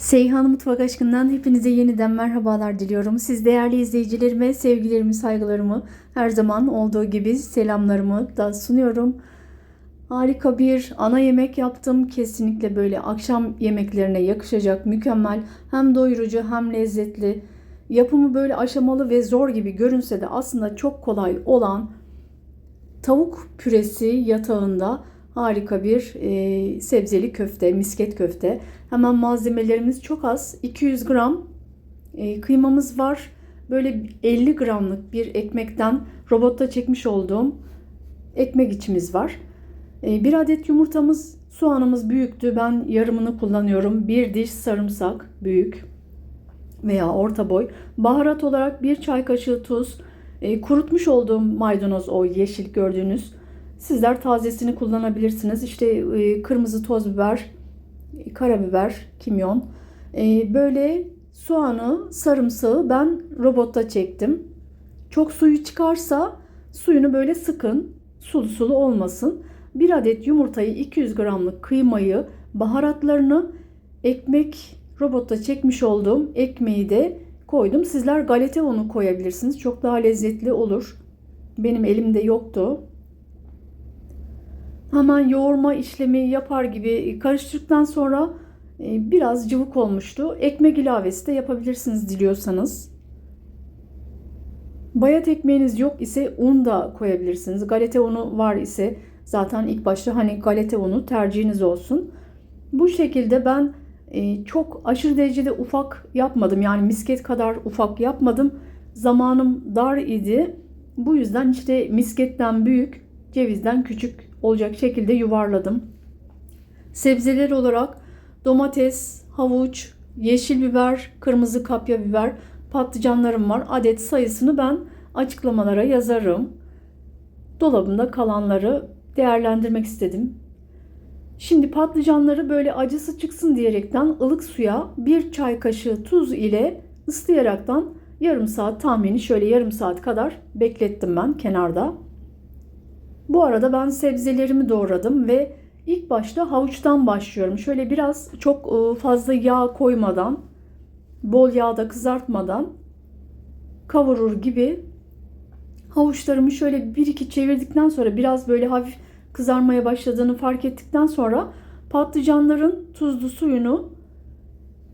Seyhan Mutfak Aşkı'ndan hepinize yeniden merhabalar diliyorum. Siz değerli izleyicilerime sevgilerimi, saygılarımı her zaman olduğu gibi selamlarımı da sunuyorum. Harika bir ana yemek yaptım. Kesinlikle böyle akşam yemeklerine yakışacak, mükemmel, hem doyurucu hem lezzetli. Yapımı böyle aşamalı ve zor gibi görünse de aslında çok kolay olan tavuk püresi yatağında harika bir e, sebzeli köfte, misket köfte. Hemen malzemelerimiz çok az. 200 gram e, kıymamız var. Böyle 50 gramlık bir ekmekten robotta çekmiş olduğum ekmek içimiz var. E, bir adet yumurtamız, soğanımız büyüktü. Ben yarımını kullanıyorum. Bir diş sarımsak büyük veya orta boy. Baharat olarak bir çay kaşığı tuz, e, kurutmuş olduğum maydanoz o yeşil gördüğünüz. Sizler tazesini kullanabilirsiniz. İşte e, kırmızı toz biber, karabiber, kimyon. E, böyle soğanı, sarımsağı ben robotta çektim. Çok suyu çıkarsa suyunu böyle sıkın. Sulu sulu olmasın. Bir adet yumurtayı, 200 gramlık kıymayı, baharatlarını, ekmek robotta çekmiş olduğum ekmeği de koydum. Sizler galeta unu koyabilirsiniz. Çok daha lezzetli olur. Benim elimde yoktu. Hemen yoğurma işlemi yapar gibi karıştırdıktan sonra e, biraz cıvık olmuştu. Ekmek ilavesi de yapabilirsiniz diliyorsanız. Bayat ekmeğiniz yok ise un da koyabilirsiniz. Galeta unu var ise zaten ilk başta hani galeta unu tercihiniz olsun. Bu şekilde ben e, çok aşırı derecede ufak yapmadım. Yani misket kadar ufak yapmadım. Zamanım dar idi. Bu yüzden işte misketten büyük, cevizden küçük olacak şekilde yuvarladım. Sebzeler olarak domates, havuç, yeşil biber, kırmızı kapya biber, patlıcanlarım var. Adet sayısını ben açıklamalara yazarım. Dolabımda kalanları değerlendirmek istedim. Şimdi patlıcanları böyle acısı çıksın diyerekten ılık suya bir çay kaşığı tuz ile ıslayaraktan yarım saat tahmini şöyle yarım saat kadar beklettim ben kenarda. Bu arada ben sebzelerimi doğradım ve ilk başta havuçtan başlıyorum. Şöyle biraz çok fazla yağ koymadan, bol yağda kızartmadan kavurur gibi havuçlarımı şöyle bir iki çevirdikten sonra biraz böyle hafif kızarmaya başladığını fark ettikten sonra patlıcanların tuzlu suyunu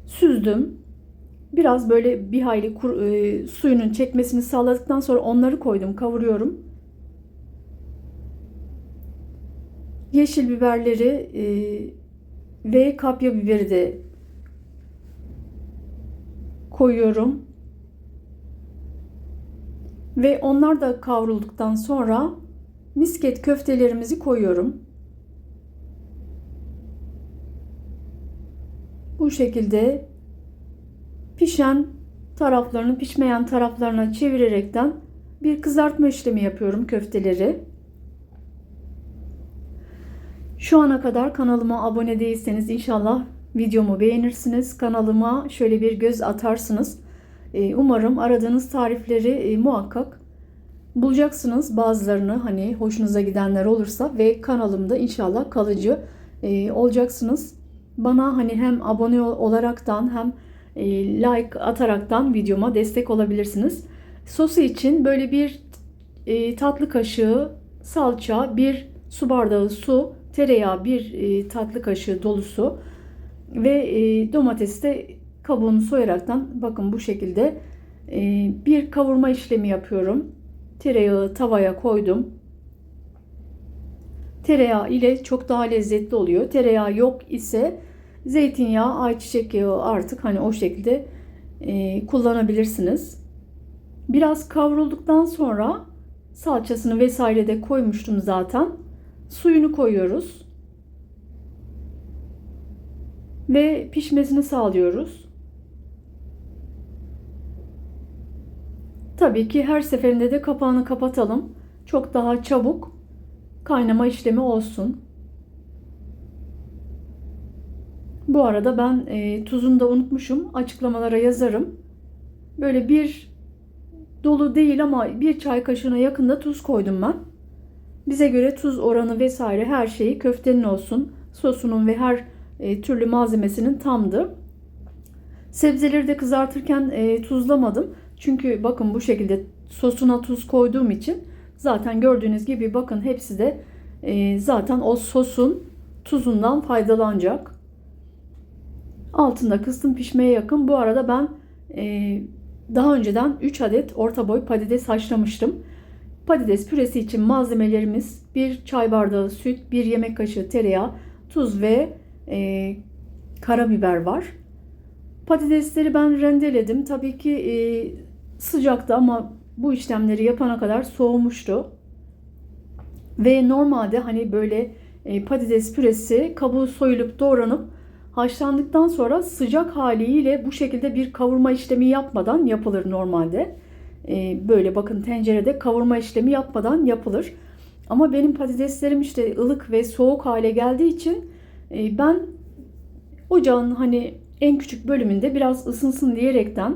süzdüm. Biraz böyle bir hayli kur, e, suyunun çekmesini sağladıktan sonra onları koydum, kavuruyorum. Yeşil biberleri e, ve kapya biberi de koyuyorum. Ve onlar da kavrulduktan sonra misket köftelerimizi koyuyorum. Bu şekilde pişen taraflarını pişmeyen taraflarına çevirerekten bir kızartma işlemi yapıyorum köfteleri. Şu ana kadar kanalıma abone değilseniz inşallah videomu beğenirsiniz. Kanalıma şöyle bir göz atarsınız. Ee, umarım aradığınız tarifleri e, muhakkak bulacaksınız bazılarını hani hoşunuza gidenler olursa ve kanalımda inşallah kalıcı e, olacaksınız. Bana hani hem abone olaraktan hem e, like ataraktan videoma destek olabilirsiniz. Sosu için böyle bir tatlı kaşığı salça, bir su bardağı su, tereyağı bir e, tatlı kaşığı dolusu ve e, domatesi de kabuğunu soyaraktan bakın bu şekilde e, bir kavurma işlemi yapıyorum. Tereyağı tavaya koydum. Tereyağı ile çok daha lezzetli oluyor. Tereyağı yok ise zeytinyağı, ayçiçek yağı artık hani o şekilde e, kullanabilirsiniz. Biraz kavrulduktan sonra salçasını vesaire de koymuştum zaten. Suyunu koyuyoruz. Ve pişmesini sağlıyoruz. Tabii ki her seferinde de kapağını kapatalım. Çok daha çabuk kaynama işlemi olsun. Bu arada ben e, tuzunu da unutmuşum. Açıklamalara yazarım. Böyle bir dolu değil ama bir çay kaşığına yakında tuz koydum ben. Bize göre tuz oranı vesaire her şeyi köftenin olsun, sosunun ve her e, türlü malzemesinin tamdı. Sebzeleri de kızartırken e, tuzlamadım. Çünkü bakın bu şekilde sosuna tuz koyduğum için zaten gördüğünüz gibi bakın hepsi de e, zaten o sosun tuzundan faydalanacak. Altında kıstım pişmeye yakın. Bu arada ben e, daha önceden 3 adet orta boy patates haşlamıştım. Patates püresi için malzemelerimiz 1 çay bardağı süt, 1 yemek kaşığı tereyağı, tuz ve e, karabiber var. Patatesleri ben rendeledim. Tabii ki e, sıcaktı ama bu işlemleri yapana kadar soğumuştu. Ve normalde hani böyle e, patates püresi kabuğu soyulup doğranıp haşlandıktan sonra sıcak haliyle bu şekilde bir kavurma işlemi yapmadan yapılır normalde. E, böyle bakın tencerede kavurma işlemi yapmadan yapılır. Ama benim patateslerim işte ılık ve soğuk hale geldiği için e, ben ocağın hani en küçük bölümünde biraz ısınsın diyerekten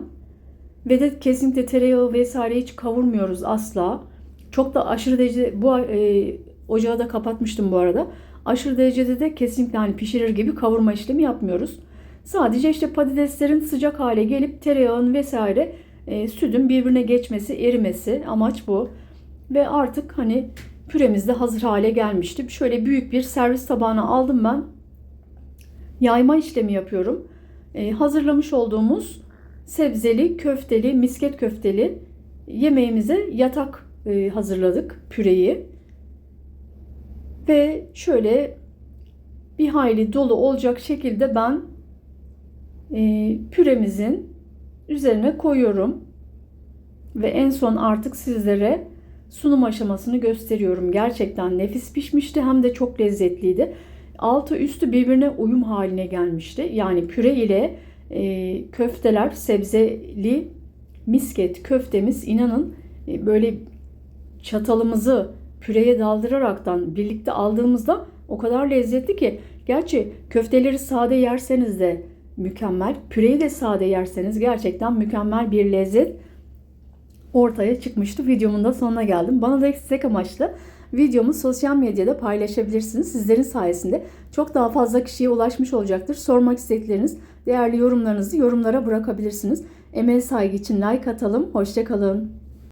ve de kesinlikle tereyağı vesaire hiç kavurmuyoruz asla. Çok da aşırı derece bu e, ocağı da kapatmıştım bu arada. Aşırı derecede de kesinlikle hani pişirir gibi kavurma işlemi yapmıyoruz. Sadece işte patateslerin sıcak hale gelip tereyağın vesaire e, sütün birbirine geçmesi, erimesi amaç bu. Ve artık hani püremiz de hazır hale gelmişti. Şöyle büyük bir servis tabağına aldım ben. Yayma işlemi yapıyorum. E, hazırlamış olduğumuz sebzeli, köfteli, misket köfteli yemeğimize yatak e, hazırladık püreyi. Ve şöyle bir hayli dolu olacak şekilde ben e, püremizin üzerine koyuyorum. Ve en son artık sizlere sunum aşamasını gösteriyorum. Gerçekten nefis pişmişti hem de çok lezzetliydi. Altı üstü birbirine uyum haline gelmişti. Yani püre ile e, köfteler sebzeli misket köftemiz inanın e, böyle çatalımızı püreye daldıraraktan birlikte aldığımızda o kadar lezzetli ki gerçi köfteleri sade yerseniz de mükemmel, püreyi de sade yerseniz gerçekten mükemmel bir lezzet ortaya çıkmıştı. Videomun da sonuna geldim. Bana destek amaçlı videomu sosyal medyada paylaşabilirsiniz. Sizlerin sayesinde çok daha fazla kişiye ulaşmış olacaktır. Sormak istedikleriniz, değerli yorumlarınızı yorumlara bırakabilirsiniz. Emel saygı için like atalım. Hoşçakalın.